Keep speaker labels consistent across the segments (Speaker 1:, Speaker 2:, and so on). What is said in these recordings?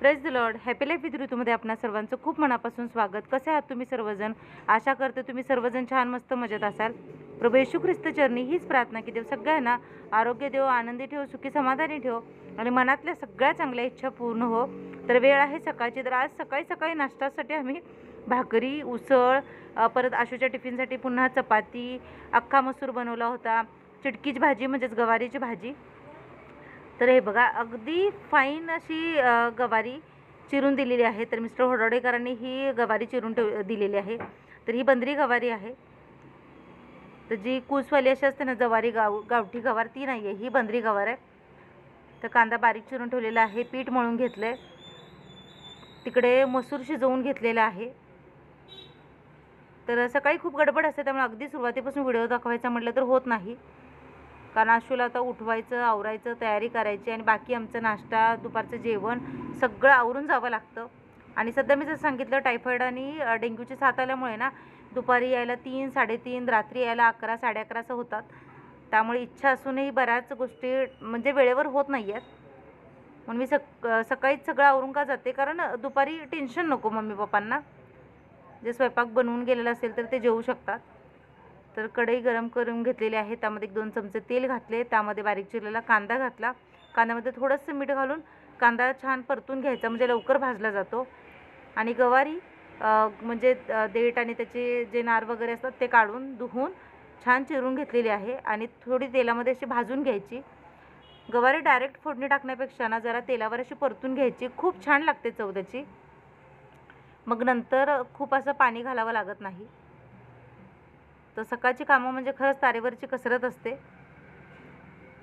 Speaker 1: Praise the lord happy life with ऋतूमध्ये आपणा सर्वांचं खूप मनापासून स्वागत. कसे आहात तुम्ही सर्वजण? आशा करते तुम्ही सर्वजण छान मस्त मजेत असाल. प्रभू येशू ख्रिस्त चरणी हीच प्रार्थना की देव सगळ्यांना आरोग्य देव आनंदी ठेव सुखी समाधानी ठेव आणि मनातल्या सगळ्या चांगल्या इच्छा पूर्ण हो. तर वेळ आहे सकाळची. तर आज सकाळी सकाळी नाश्त्यासाठी आम्ही भाकरी उसळ परत आशूच्या टिफिनसाठी पुन्हा चपाती अख्खा मसूर बनवला होता. चिटकीची भाजी म्हणजेच गवारीची भाजी. तर हे बघा अगदी फाईन अशी गवारी चिरून दिलेली आहे. तर मिस्टर होडोडेकरांनी ही गवारी चिरून ठेव दिलेली आहे. तर ही बंदरी गवारी आहे. तर जी कूसवाली अशी असते ना जवारी गाव गावठी गवार ती नाही आहे ही बंदरी गवार आहे. तर कांदा बारीक चिरून ठेवलेला आहे. पीठ मळून घेतलं आहे तिकडे मसूर शिजवून घेतलेला आहे. तर सकाळी खूप गडबड असते त्यामुळे अगदी सुरुवातीपासून व्हिडिओ दाखवायचा म्हटलं तर होत नाही. कारण आशूला आता उठवायचं आवरायचं तयारी करायची आणि बाकी आमचं नाश्ता दुपारचं जेवण सगळं आवरून जावं लागतं. आणि सध्या मी जर सांगितलं टायफॉईड आणि डेंग्यूचे डेंग्यूची साथ आल्यामुळे ना दुपारी यायला तीन साडेतीन रात्री यायला अकरा साडे अकरा असं होतात. त्यामुळे इच्छा असूनही बऱ्याच गोष्टी म्हणजे वेळेवर होत नाही आहेत म्हणून मी सक सकाळीच सगळं आवरून का जाते? कारण दुपारी टेन्शन नको मम्मी पप्पांना जे स्वयंपाक बनवून गेलेला असेल तर ते जेवू शकतात. तर कढई गरम करून घेतलेली आहे. त्यामध्ये एक दोन चमचे तेल घातले. त्यामध्ये बारीक चिरलेला कांदा घातला. कांद्यामध्ये थोडंसं मीठ घालून कांदा छान परतून घ्यायचा. म्हणजे लवकर भाजला जातो. आणि गवारी म्हणजे देठ आणि त्याचे जे नार वगैरे असतात ते काढून धुवून छान चिरून घेतलेली आहे. आणि थोडी तेलामध्ये अशी भाजून घ्यायची. गवारी डायरेक्ट फोडणी टाकण्यापेक्षा ना जरा तेलावर अशी परतून घ्यायची. खूप छान लागते चव त्याची. मग नंतर खूप असं पाणी घालावं लागत नाही. तर सकाळची कामं म्हणजे खरंच तारेवरची कसरत असते.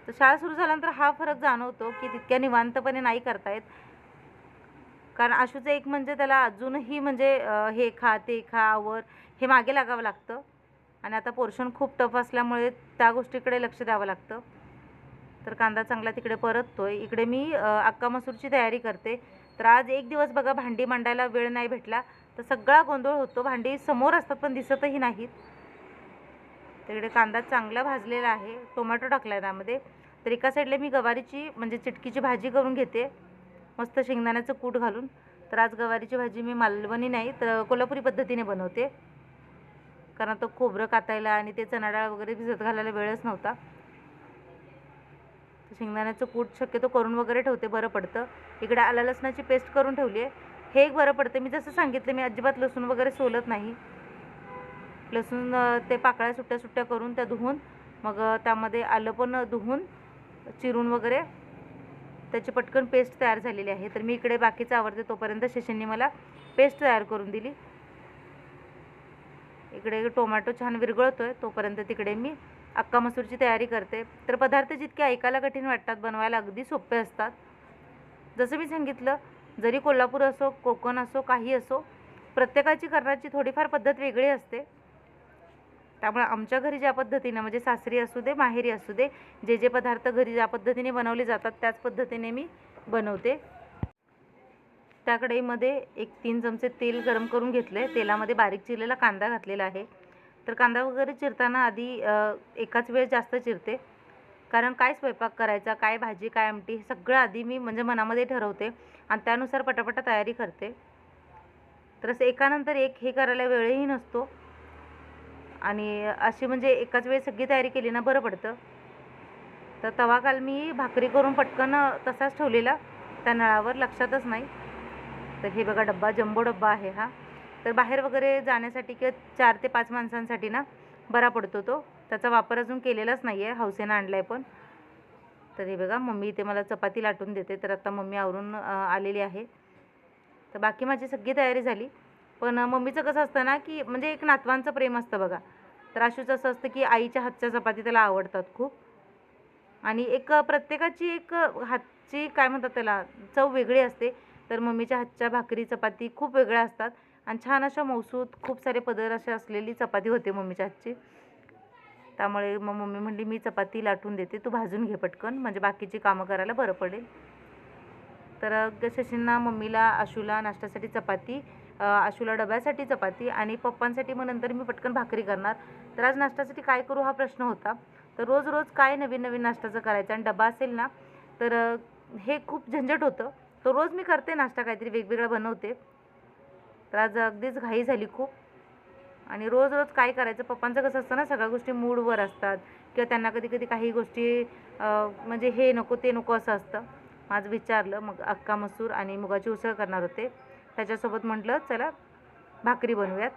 Speaker 1: तर शाळा सुरू झाल्यानंतर हा फरक जाणवतो की तितक्या निवांतपणे नाही करतायत. कारण आशूचं एक म्हणजे त्याला अजूनही म्हणजे हे खा ते खा आवर हे मागे लागावं लागतं. आणि आता पोर्शन खूप टफ असल्यामुळे त्या गोष्टीकडे लक्ष द्यावं लागतं. तर कांदा चांगला तिकडे परततोय. इकडे मी अक्का मसूरची तयारी करते. तर आज एक दिवस बघा भांडी मांडायला वेळ नाही भेटला. तर सगळा गोंधळ होतो. भांडी समोर असतात पण दिसतही नाहीत. तिकडे इकडे कांदा चांगला भाजलेला आहे. टोमॅटो टाकला आहे त्यामध्ये. तर एका साईडला मी गवारीची म्हणजे चिटकीची भाजी करून घेते. मस्त शेंगदाण्याचं कूट घालून. तर आज गवारीची भाजी मी मालवणी नाही तर कोल्हापुरी पद्धतीने बनवते. कारण तो खोबरं कातायला आणि ते चणा डाळ वगैरे भिजत घालायला वेळच नव्हता. शेंगदाण्याचं कूट शक्यतो करून वगैरे ठेवते बरं पडतं. इकडे आला लसणाची पेस्ट करून ठेवली आहे. हे एक बरं पडतं. मी जसं सांगितलं मी अजिबात लसूण वगैरे सोलत नाही. लसूण ते पाकळ्या सुट्ट्या सुट्ट्या करून त्या धुवून मग त्यामध्ये आलं पण धुवून चिरून वगैरे त्याची पटकन पेस्ट तयार झालेली आहे. तर मी इकडे बाकीचं आवडते तोपर्यंत शशींनी मला पेस्ट तयार करून दिली. इकडे टोमॅटो छान विरघळतोय तोपर्यंत तिकडे मी अक्का मसूरची तयारी करते. तर पदार्थ जितके ऐकायला कठीण वाटतात बनवायला अगदी सोपे असतात. जसं मी सांगितलं जरी कोल्हापूर असो कोकण असो काही असो प्रत्येकाची करण्याची थोडीफार पद्धत वेगळी असते. त्यामुळे आमच्या घरी ज्या पद्धतीनं म्हणजे सासरी असू दे माहेरी असू दे जे जे पदार्थ घरी ज्या पद्धतीने बनवले जातात त्याच पद्धतीने मी बनवते. त्या कढईमध्ये एक तीन चमचे तेल गरम करून घेतले तेलामध्ये बारीक चिरलेला कांदा घातलेला आहे. तर कांदा वगैरे चिरताना आधी एकाच वेळ जास्त चिरते. कारण काय स्वयंपाक करायचा काय भाजी काय आमटी हे सगळं आधी मी म्हणजे मनामध्ये ठरवते आणि त्यानुसार पटापटा तयारी करते. तर असं एकानंतर एक हे करायला वेळही नसतो. आणि अशी म्हणजे एकाच वेळेस सगळी तयारी केली ना बरं पडतं. तर तवा काल मी भाकरी करून पटकन तसाच ठेवलेला. त्या नळावर लक्षातच नाही. तर हे बघा डब्बा जम्बो डब्बा आहे हा. तर बाहेर वगैरे जाण्यासाठी किंवा चार ते पाच माणसांसाठी ना बरा पडतो तो. त्याचा वापर अजून केलेलाच नाही आहे हौसेनं आणला आहे पण. तर हे बघा मम्मी इथे मला चपाती लाटून देते. तर आता मम्मी आवरून आलेली आहे. तर बाकी माझी सगळी तयारी झाली. पण मम्मीचं कसं असतं ना की म्हणजे एक नातवांचं प्रेम असतं बघा. तर आशूचं असं असतं की आईच्या हातच्या चपाती त्याला आवडतात खूप. आणि एक प्रत्येकाची एक हातची काय म्हणतात त्याला चव वेगळी असते. तर मम्मीच्या हातच्या भाकरी चपाती खूप वेगळ्या असतात. आणि छान अशा मौसूद खूप सारे पदर असे असलेली चपाती होते मम्मीच्या हातची. त्यामुळे मग मम्मी म्हणली मी चपाती लाटून देते तू भाजून घे पटकन म्हणजे बाकीची कामं करायला बरं पडेल. तर शशींना मम्मीला आशूला नाश्त्यासाठी चपाती आशूला डब्यासाठी चपाती आणि पप्पांसाठी मग नंतर मी पटकन भाकरी करणार. तर आज नाश्त्यासाठी काय करू हा प्रश्न होता. तर रोज रोज काय नवीन नवीन नाश्त्याचं करायचं आणि डबा असेल ना तर हे खूप झंझट होतं. तर रोज मी करते नाश्ता काहीतरी वेगवेगळा बनवते. तर आज अगदीच घाई झाली खूप. आणि रोज रोज काय करायचं पप्पांचं कसं असतं ना सगळ्या गोष्टी मूडवर असतात किंवा त्यांना कधी कधी काही गोष्टी म्हणजे हे नको ते नको असं असतं. माझं विचारलं मग अक्का मसूर आणि मुगाची उसळ करणार होते. त्याच्यासोबत म्हटलं चला भाकरी बनवूयात.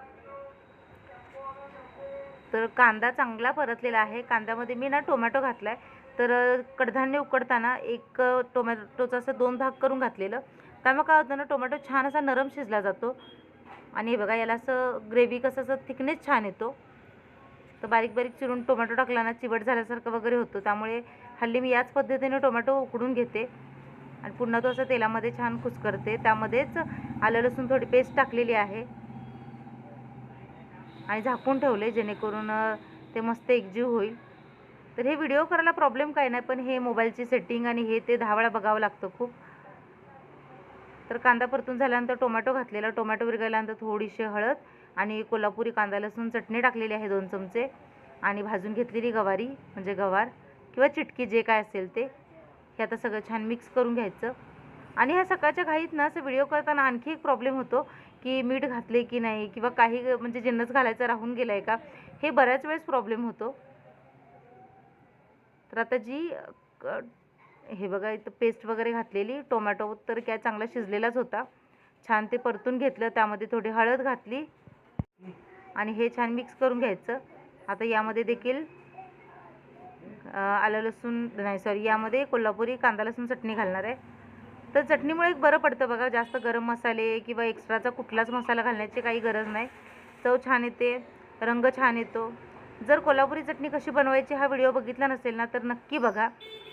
Speaker 1: तर कांदा चांगला परतलेला आहे. कांद्यामध्ये मी ना टोमॅटो घातला आहे तर कडधान्य उकडताना एक टोमॅटोचं असं दोन भाग करून घातलेलं. त्यामुळे काय होतं ना टोमॅटो छान असा नरम शिजला जातो. आणि हे बघा याला असं ग्रेव्ही कसं असं थिकनेस छान येतो. तर बारीक बारीक चिरून टोमॅटो टाकला ना चिवट झाल्यासारखं वगैरे होतं. त्यामुळे हल्ली मी याच पद्धतीने टोमॅटो उकडून घेते. आणि पुन्हा तो असं तेलामध्ये छान कुसकरते त्यामध्येच आलं लसूण थोडी पेस्ट टाकलेली आहे. आणि झाकून ठेवले जेणेकरून ते मस्त एकजीव होईल. तर हे व्हिडिओ करायला प्रॉब्लेम काय नाही पण हे मोबाईलची सेटिंग आणि हे ते दहा वेळा बघावं लागतं खूप. तर कांदा परतून झाल्यानंतर टोमॅटो घातलेला. टोमॅटो विरगळल्यानंतर थोडीशी हळद आणि कोल्हापुरी कांदा लसूण चटणी टाकलेली आहे दोन चमचे. आणि भाजून घेतलेली गवारी म्हणजे गवार किंवा चिटकी जे काय असेल ते. हे आता सगळं छान मिक्स करून घ्यायचं. आणि ह्या सकाळच्या घाईत ना असं व्हिडिओ करताना आणखी एक प्रॉब्लेम होतो की मीठ घातले की नाही किंवा काही म्हणजे जिन्नस घालायचा राहून गेला आहे का हे बऱ्याच वेळेस प्रॉब्लेम होतो. तर आता जी क- हे बघा इथं पेस्ट वगैरे घातलेली टोमॅटो तर काय चांगला शिजलेलाच होता. छान ते परतून घेतलं त्यामध्ये थोडी हळद घातली. आणि हे छान मिक्स करून घ्यायचं. आता यामध्ये देखील आलं लसूण नाही सॉरी यामध्ये कोल्हापुरी कांदा लसूण चटणी घालणार आहे. तर चटणीमुळे एक बरं पडतं बघा जास्त गरम मसाले किंवा एक्स्ट्राचा कुठलाच मसाला घालण्याची काही गरज नाही. चव छान येते रंग छान येतो. जर कोल्हापुरी चटणी कशी बनवायची हा व्हिडिओ बघितला नसेल ना तर नक्की बघा.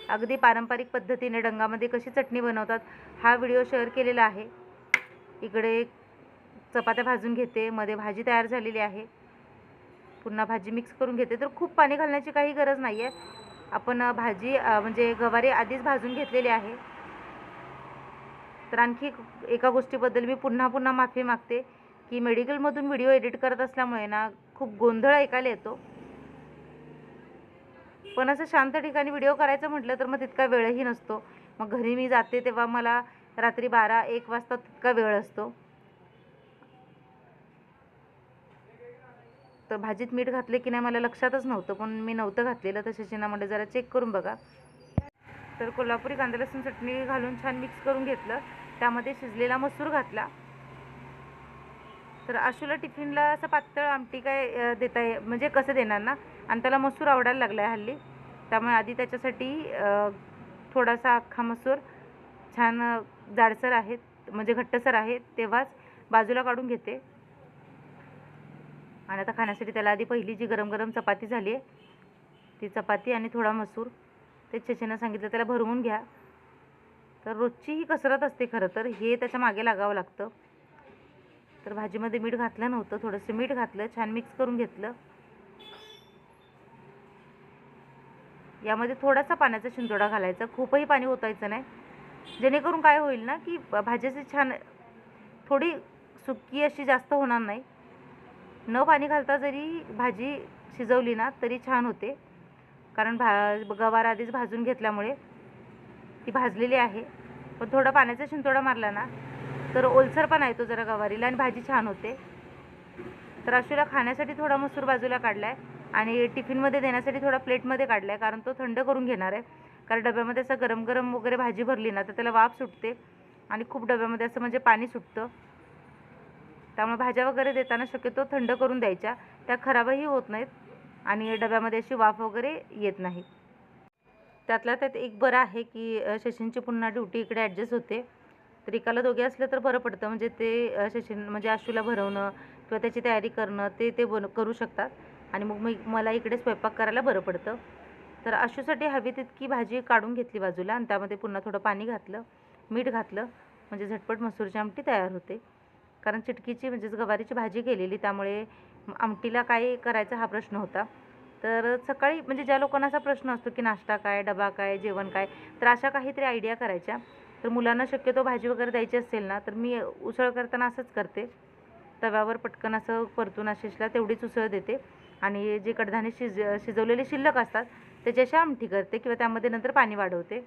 Speaker 1: अगदी पारंपरिक पद्धतीने डंगामध्ये कशी चटणी बनवतात हा व्हिडिओ शेअर केलेला आहे. इकडे चपात्या भाजून घेते मध्ये भाजी तयार झालेली आहे. पुन्हा भाजी मिक्स करून घेते. तर खूप पाणी घालण्याची काही गरज नाही आहे आपण भाजी म्हणजे गवारी आधीच भाजून घेतलेली आहे. तर आणखी एका गोष्टीबद्दल मी पुन्हा पुन्हा माफी मागते की मेडिकलमधून व्हिडिओ एडिट करत असल्यामुळे ना खूप गोंधळ ऐकायला येतो. पण असं शांत ठिकाणी व्हिडिओ करायचं म्हटलं तर मग तितका वेळही नसतो. मग घरी मी जाते तेव्हा मला रात्री बारा एक वाजता तितका वेळ असतो. तर भाजीत मीठ घातले की नाही मला लक्षातच नव्हतं पण मी नव्हतं घातलेलं तर शशीनामध्ये जरा चेक करून बघा. तर कोल्हापुरी कांदा लसूण चटणी घालून छान मिक्स करून घेतलं. त्यामध्ये शिजलेला मसूर घातला. तर आशूला टिफिनला असं पातळ आमटी काय देता ये म्हणजे कसं देणार ना? आणि त्याला मसूर आवडायला लागला आहे हल्ली. त्यामुळे आधी त्याच्यासाठी थोडासा अख्खा मसूर छान जाडसर आहेत म्हणजे घट्टसर आहे तेव्हाच बाजूला काढून घेते. आणि आता खाण्यासाठी त्याला आधी पहिली जी गरम गरम चपाती झाली आहे ती चपाती आणि थोडा मसूर ते चेचेनं सांगितलं त्याला भरवून घ्या. तर रोजची ही कसरत असते खरं तर हे त्याच्यामागे लागावं लागतं. तर भाजीमध्ये मीठ घातलं नव्हतं थोडंसं मीठ घातलं छान मिक्स करून घेतलं. यामध्ये थोडासा पाण्याचा शिंतोडा घालायचा खूपही पाणी ओतायचं नाही. जेणेकरून काय होईल ना की भाज्याची छान थोडी सुकी अशी जास्त होणार नाही. न पाणी घालता जरी भाजी शिजवली ना तरी छान होते. कारण भा गवार आधीच भाजून घेतल्यामुळे ती भाजलेली आहे. पण थोडा पाण्याचा शिंतोडा मारला ना तर ओलसरपणा येतो जरा गवारीला आणि भाजी छान होते. तर अशूला खाण्यासाठी थोडा मसूर बाजूला काढला आहे आणि टिफिनमध्ये देण्यासाठी थोडा प्लेटमध्ये काढला आहे कारण तो थंड करून घेणार आहे. कारण डब्यामध्ये असं गरम गरम वगैरे भाजी भरली ना तर त्याला वाफ सुटते आणि खूप डब्यामध्ये असं म्हणजे पाणी सुटतं. त्यामुळे भाज्या वगैरे देताना शक्यतो थंड करून द्यायच्या. त्या खराबही होत नाहीत आणि डब्यामध्ये अशी वाफ वगैरे येत नाही. त्यातल्या त्यात एक बरं आहे की शशींची पुन्हा ड्युटी इकडे ॲडजस्ट होते. तर एकाला दोघे असले तर बरं पडतं. म्हणजे ते शशीन म्हणजे आशूला भरवणं किंवा त्याची तयारी करणं ते ते बन करू शकतात. आणि मग मी मला इकडे स्वयंपाक करायला बरं पडतं. तर आशूसाठी हवी तितकी भाजी काढून घेतली बाजूला आणि त्यामध्ये पुन्हा थोडं पाणी घातलं मीठ घातलं. म्हणजे झटपट मसूरची आमटी तयार होते. कारण चिटकीची म्हणजेच गवारीची भाजी केलेली त्यामुळे आमटीला काय करायचा हा प्रश्न होता. तर सकाळी म्हणजे ज्या लोकांना असा प्रश्न असतो की नाश्ता काय डबा काय जेवण काय तर अशा काहीतरी आयडिया करायच्या. तर मुलांना शक्यतो भाजी वगैरे द्यायची असेल ना तर मी उसळ करताना असंच करते. तव्यावर पटकन असं परतून आशिषला तेवढीच उसळ देते. आणि जे कडधान्य शिज शिजवलेले शिल्लक असतात त्याच्याशी आमटी करते किंवा त्यामध्ये नंतर पाणी वाढवते.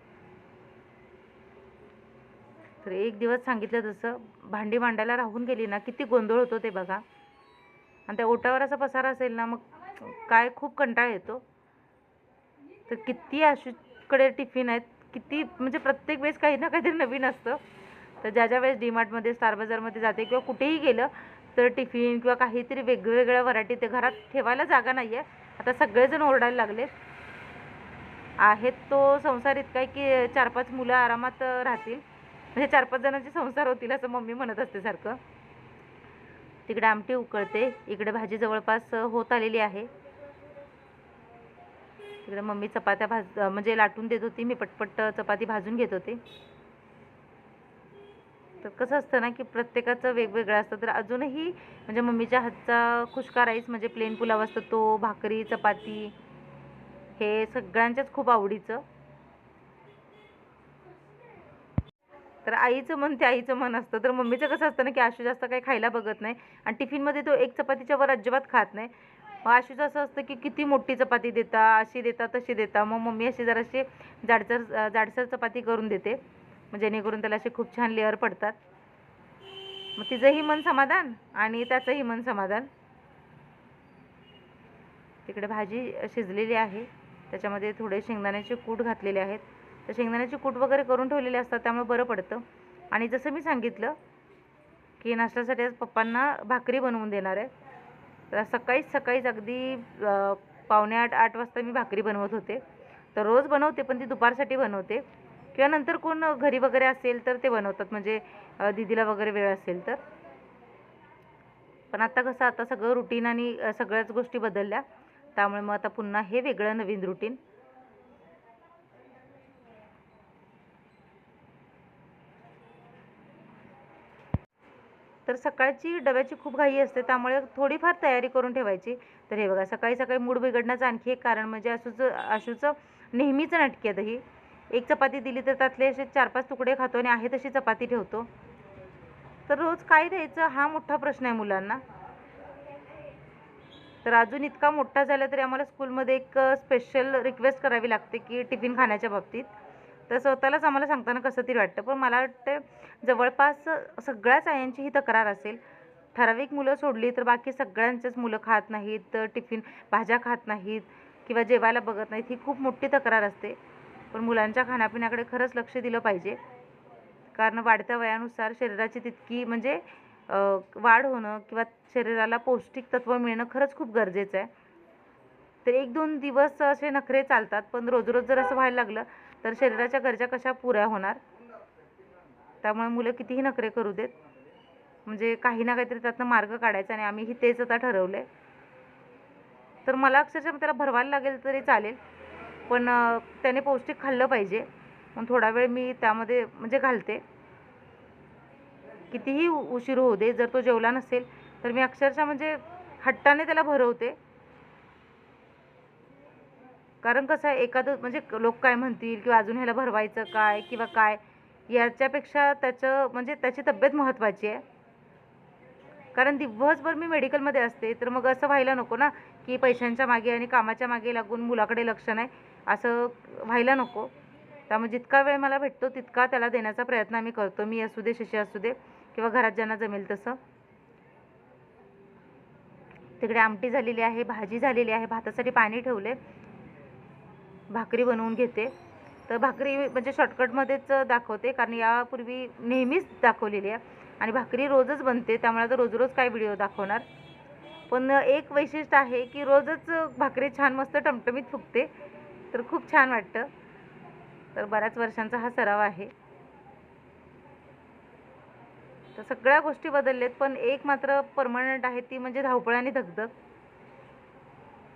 Speaker 1: तर एक दिवस सांगितलं तसं भांडी मांडायला राहून गेली ना किती गोंधळ होतो ते बघा. आणि त्या ओटावर असा पसारा असेल ना मग काय खूप कंटाळा येतो. तर किती आशूकडे टिफिन आहेत किती म्हणजे प्रत्येक वेळेस काही ना काहीतरी नवीन असतं. तर ज्या ज्या वेळेस डीमार्टमध्ये स्टार बाजारमध्ये जाते किंवा कुठेही गेलं तर टिफिन किंवा काहीतरी वेगवेगळ्या व्हरायटी ते घरात ठेवायला जागा नाही आहे आता सगळेजण ओरडायला लागले आहेत तो संसार इतका आहे की चार पाच मुलं आरामात राहतील. म्हणजे चार पाच जणांचे संसार होतील असं मम्मी म्हणत असते सारखं. तिकडे आमटी उकळते. इकडे भाजी जवळपास होत आलेली आहे. तिकडे मम्मी चपात्या भाज म्हणजे लाटून देत होती. मी पटपट चपाती भाजून घेत होते. तर कसं असतं ना की प्रत्येकाचं वेगवेगळं असतं. तर अजूनही म्हणजे मम्मीच्या हातचा खुशका राईस म्हणजे प्लेन पुलाव असतो. तो भाकरी चपाती हे सगळ्यांच्याच खूप आवडीचं. तर आईचं मन ते आईचं मन असतं. तर मम्मीचं कसं असतं ना की आशू जास्त काही खायला बघत नाही आणि टिफिनमध्ये तो एक चपातीच्या वर अजिबात खात नाही. मग आशूचं असं असतं की किती मोठी चपाती देता अशी देता तशी देता. मग मम्मी अशी जराशी जाडसर जाडसर चपाती करून देते. मग जेणेकरून त्याला असे खूप छान लेअर पडतात. मग तिचंही मन समाधान आणि त्याचंही मन समाधान. तिकडे भाजी शिजलेली आहे. त्याच्यामध्ये थोडे शेंगदाण्याचे कूट घातलेले आहेत. तर शेंगदाण्याची कूट वगैरे करून ठेवलेले असतात त्यामुळे बरं पडतं. आणि जसं मी सांगितलं की नाश्त्यासाठी आज पप्पांना भाकरी बनवून देणार आहे. तर सकाळीच सकाळीच अगदी पावणे आठ आठ वाजता मी भाकरी बनवत होते. तर रोज बनवते पण ती दुपारसाठी बनवते. किंवा नंतर कोण घरी वगैरे असेल तर ते बनवतात म्हणजे दिदीला वगैरे वेळ असेल तर. पण आता कसं आता सगळं रुटीन आणि सगळ्याच गोष्टी बदलल्या. त्यामुळे मग आता पुन्हा हे वेगळं नवीन रुटीन तर सकाळची डब्याची खूप घाई असते त्यामुळे थोडीफार तयारी करून ठेवायची. तर हे बघा सकाळी सकाळी मूड बिघडण्याचं आणखी एक कारण म्हणजे आशूचं आशूचं नेहमीचं नाटकी दही. एक चपाती दिली तर त्यातले असे चार पाच तुकडे खातो आणि आहे तशी चपाती ठेवतो. तर रोज काय द्यायचं हा मोठा प्रश्न आहे मुलांना. तर अजून इतका मोठा झाला तरी आम्हाला स्कूलमध्ये एक स्पेशल रिक्वेस्ट करावी लागते की टिफिन खाण्याच्या बाबतीत. तर स्वतःलाच आम्हाला सांगताना कसं तरी वाटतं. पण मला वाटतं जवळपास सगळ्याच आयांची ही तक्रार असेल. ठराविक मुलं सोडली तर बाकी सगळ्यांचेच मुलं खात नाहीत टिफिन भाज्या खात नाहीत किंवा जेवायला बघत नाहीत ही खूप मोठी तक्रार असते. पण मुलांच्या खाण्यापिण्याकडे खरंच लक्ष दिलं पाहिजे. कारण वाढत्या वयानुसार शरीराची तितकी म्हणजे वाढ होणं किंवा शरीराला पौष्टिक तत्व मिळणं खरंच खूप गरजेचं आहे. तर एक दोन दिवस असे नखरे चालतात पण रोज रोज जर असं व्हायला लागलं तर शरीराच्या गरजा कशा पुऱ्या होणार? त्यामुळे मुलं कितीही नखरे करू देत म्हणजे काही ना काहीतरी त्यातनं मार्ग काढायचा आणि आम्हीही तेच आता ठरवलं. आहे तर मला अक्षरशः त्याला भरवायला लागेल तरी चालेल पण त्याने पौष्टिक खाल्लं पाहिजे. मग थोडा वेळ मी त्यामध्ये म्हणजे घालते. कितीही उशीर होऊ दे जर तो जेवला नसेल तर मी अक्षरशः म्हणजे हट्टाने त्याला भरवते. कारण कसं आहे एखादं म्हणजे लोक काय म्हणतील किंवा अजून ह्याला भरवायचं काय किंवा काय याच्यापेक्षा त्याचं म्हणजे त्याची तब्येत महत्त्वाची आहे. कारण दिवसभर मी मेडिकलमध्ये असते तर मग असं व्हायला नको ना की पैशांच्या मागे आणि कामाच्या मागे लागून मुलाकडे लक्ष नाही असं व्हायला नको. त्यामुळे जितका वेळ मला भेटतो तितका त्याला देण्याचा प्रयत्न आम्ही करतो. मी असू दे शिशी असू दे किंवा घरात ज्यांना जमेल तसं. तिकडे आमटी झालेली आहे भाजी झालेली आहे भातासाठी पाणी ठेवले भाकरी बनवून घेते. तर भाकरी म्हणजे शॉर्टकटमध्येच दाखवते कारण यापूर्वी नेहमीच दाखवलेली आहे. आणि भाकरी रोजच बनते त्यामुळे आता रोज रोज काय व्हिडिओ दाखवणार? पण एक वैशिष्ट्य आहे की रोजच भाकरी छान मस्त टमटमीत फुगते. तर खूप छान वाटतं. तर बऱ्याच वर्षांचा हा सराव आहे. तर सगळ्या गोष्टी बदलल्यात पण एक मात्र परमनंट आहे ती म्हणजे धावपळ आणि धगधग.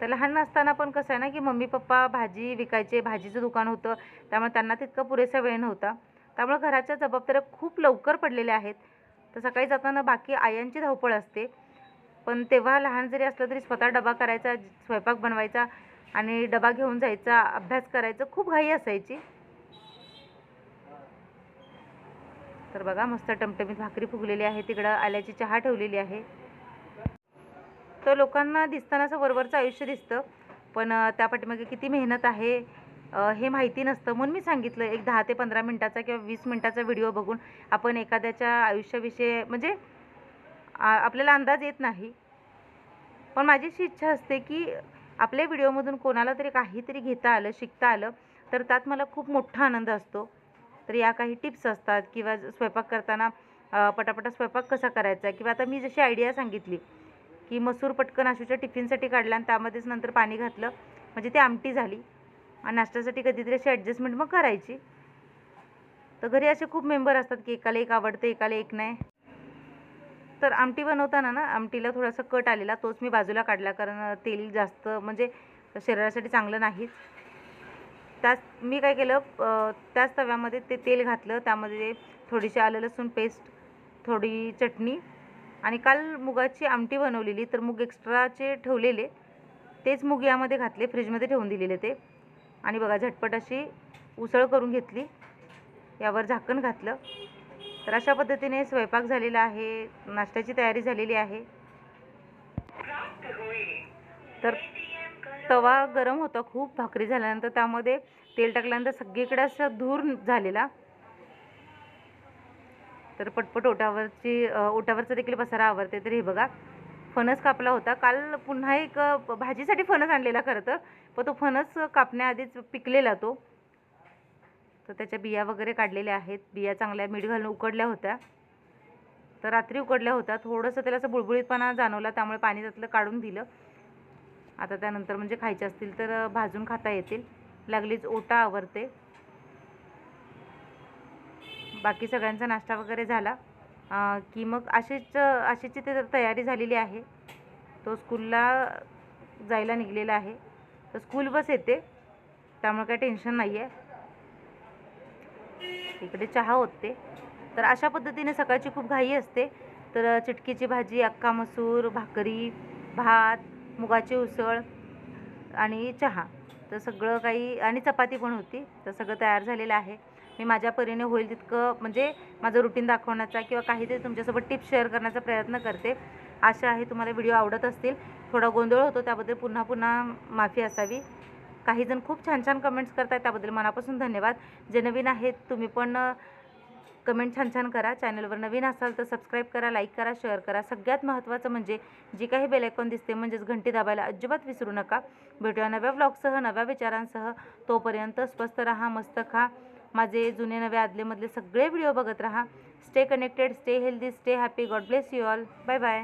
Speaker 1: तर लहान असताना पण कसं आहे ना की मम्मी पप्पा भाजी विकायचे भाजीचं दुकान होतं त्यामुळे त्यांना तितका पुरेसा वेळ नव्हता. त्यामुळे घराच्या जबाबदाऱ्या खूप लवकर पडलेल्या आहेत. तर सकाळी जाताना बाकी आयांची धावपळ असते. पण तेव्हा लहान जरी असलं तरी स्वतः डबा करायचा स्वयंपाक बनवायचा आणि डबा घेऊन जायचा अभ्यास करायचा खूप घाई असायची. तर बघा मस्त टमटमीत भाकरी फुगलेली आहे तिकडं आल्याची चहा ठेवलेली आहे. तर लोकांना दिसताना असं वरवरचं आयुष्य दिसतं. पण त्या पाठीमागे किती मेहनत आहे हे माहिती नसतं. म्हणून मी सांगितलं एक दहा ते पंधरा मिनटाचा किंवा वीस मिनटाचा व्हिडिओ बघून आपण एखाद्याच्या आयुष्याविषयी म्हणजे आ- आपल्याला अंदाज येत नाही. पण माझी अशी इच्छा असते की आपल्या व्हिडिओमधून कोणाला तरी काहीतरी घेता आलं शिकता आलं तर त्यात मला खूप मोठा आनंद असतो. तर या काही टिप्स असतात किंवा ज- स्वयंपाक करताना पटापटा स्वयंपाक कसा करायचा? किंवा आता मी जशी आयडिया सांगितली की मसूर पटकन आशूच्या टिफिनसाठी काढला आणि त्यामध्येच नंतर पाणी घातलं. म्हणजे ती आमटी झाली. आणि नाश्त्यासाठी कधीतरी अशी ॲडजस्टमेंट मग करायची. तर घरी असे खूप मेंबर असतात की एकाला एक आवडते एकाला एक नाही. तर आमटी बनवताना ना आमटीला थोडासा कट आलेला. तोच मी बाजूला काढला कारण तेल जास्त म्हणजे शरीरासाठी चांगलं नाहीच त्याच मी काय केलं त्याच तव्यामध्ये ते तेल घातलं. त्यामध्ये थोडीशी आलं लसूण पेस्ट थोडी चटणी आणि काल मुगाची आमटी बनवलेली तर मूग एक्स्ट्राचे ठेवलेले तेच मूग यामध्ये घातले फ्रीजमध्ये ठेवून दिलेले ते. आणि बघा झटपट अशी उसळ करून घेतली. यावर झाकण घातलं. तर अशा पद्धतीने स्वयंपाक झालेला आहे नाश्त्याची तयारी झालेली आहे. तर तवा गरम होता खूप भाकरी झाल्यानंतर त्यामध्ये तेल टाकल्यानंतर सगळीकडे असा धूर झालेला. तर पटपट ओटावरची ओटावरचं ओटावरचा देखील पसारा आवरते. तर हे बघा फणस कापला होता. काल पुन्हा एक भाजीसाठी फणस आणलेला खरं तर. पण तो फणस कापण्याआधीच पिकलेला तो. तर त्याच्या बिया वगैरे काढलेल्या आहेत. बिया चांगल्या मीठ घालून उकडल्या होत्या. तर रात्री उकडल्या होत्या. थोडंसं त्याला असं बुळबुळीतपणा जाणवला त्यामुळे पाणी त्यातलं काढून दिलं. आता त्यानंतर म्हणजे खायचे असतील तर भाजून खाता येतील. लागलीच ओटा आवरते. बाकी सगळ्यांचा नाश्ता वगैरे झाला. की मग आशिष अशीची ते तयारी झालेली आहे. तो स्कूलला जायला निघलेला आहे. तर स्कूल बस येते. त्यामुळे काही टेन्शन नाही आहे इकडे चहा होते तर अशा पद्धतीने सकाळची खूप घाई असते. तर चिटकीची भाजी अक्का मसूर भाकरी भात मुगाची उसळ आणि चहा. तर सगळं काही आणि चपाती पण होती. तर सगळं तयार झालेलं आहे. मी माझ्या परीने होईल तितकं म्हणजे माझं रुटीन दाखवण्याचा किंवा काहीतरी तुमच्यासोबत टिप्स शेअर करण्याचा प्रयत्न करते. आशा आहे तुम्हाला व्हिडिओ आवडत असतील. थोडा गोंधळ होतो त्याबद्दल पुन्हा पुन्हा माफी असावी. काही जण खूप छान छान कमेंट्स करतात त्याबद्दल मनापासून धन्यवाद. जे नवीन आहेत तुम्ही पण कमेंट छान छान करा. चॅनलवर नवीन असाल तर सबस्क्राईब करा लाईक करा शेअर करा. सगळ्यात महत्त्वाचं म्हणजे जी काही बेलायकॉन दिसते म्हणजेच घंटी दाबायला अजिबात विसरू नका. भेटूया नव्या ब्लॉगसह नव्या विचारांसह. तोपर्यंत स्वस्त राहा मस्त खा. माझे जुने नवे आदलेमधले सगळे व्हिडिओ बघत राहा. Stay connected stay healthy stay happy god bless you all bye bye